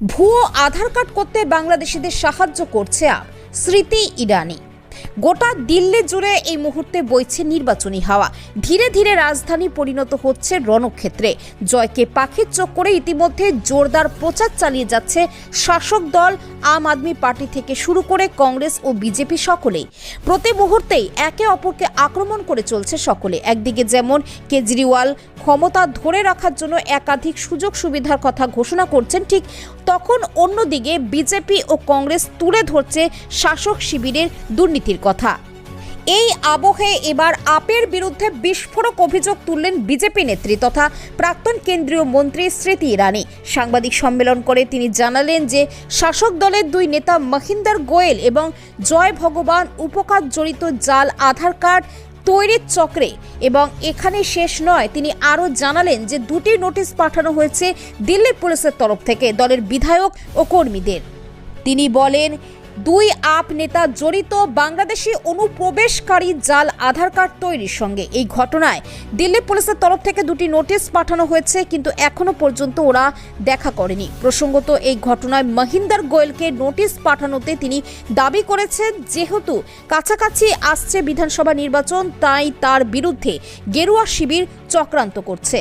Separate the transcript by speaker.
Speaker 1: ভুয়ো আধার কার্ড করতে বাংলাদেশিদের সাহায্য করছে আপ স্মৃতি ইরানি। গোটা দিল্লি জুড়ে এই মুহূর্তে বইছে নির্বাচনী হাওয়া। ধীরে ধীরে রাজধানী পরিণত হচ্ছে রণক্ষেত্রে। জয়কে পাখির চোখ করে ইতিমধ্যে জোরদার প্রচার চালিয়ে যাচ্ছে শাসক দল, আম আদমি পার্টি থেকে শুরু করে কংগ্রেস ও বিজেপি সকলেই। প্রতি মুহূর্তেই একে অপরকে আক্রমণ করে চলছে সকলে। একদিকে যেমন কেজরিওয়াল ক্ষমতা ধরে রাখার জন্য একাধিক সুযোগ সুবিধার কথা ঘোষণা করছেন ঠিক তখন অন্যদিকে বিজেপি ও কংগ্রেস তুলে ধরছে শাসক শিবিরের দুর্নীতির কথা। এই আবহে এবার আপের বিরুদ্ধে বিস্ফোরক অভিযোগ তুললেন বিজেপি নেত্রী তথা প্রাক্তন কেন্দ্রীয় মন্ত্রী স্মৃতি ইরানি। সাংবাদিক সম্মেলন করে তিনি জানালেন যে, শাসক দলের দুই নেতা মহিন্দর গোয়েল এবং জয় ভগবান উপকার জড়িত জাল আধার কার্ড তৈরির চক্রে এবং এখানে শেষ নয়, তিনি আরও জানালেন যে দুটি নোটিশ পাঠানো হয়েছে দিল্লি পুলিশের তরফ থেকে দলের বিধায়ক ও কর্মীদের। তিনি বলেন দুই আপ নেতা জড়িত বাংলাদেশি অনুপ্রবেশকারী জাল আধার কার্ড তৈরির সঙ্গে। এই ঘটনায় দিল্লি পুলিশের তরফ থেকে দুটি নোটিশ পাঠানো হয়েছে, কিন্তু এখনও পর্যন্ত ওরা দেখা করেনি। প্রসঙ্গত, এই ঘটনায় মহিন্দর গোয়েলকে নোটিশ পাঠানোতে তিনি দাবি করেছেন, যেহেতু কাছাকাছি আসছে বিধানসভা নির্বাচন, তাই তার বিরুদ্ধে গেরুয়া শিবির চক্রান্ত করছে।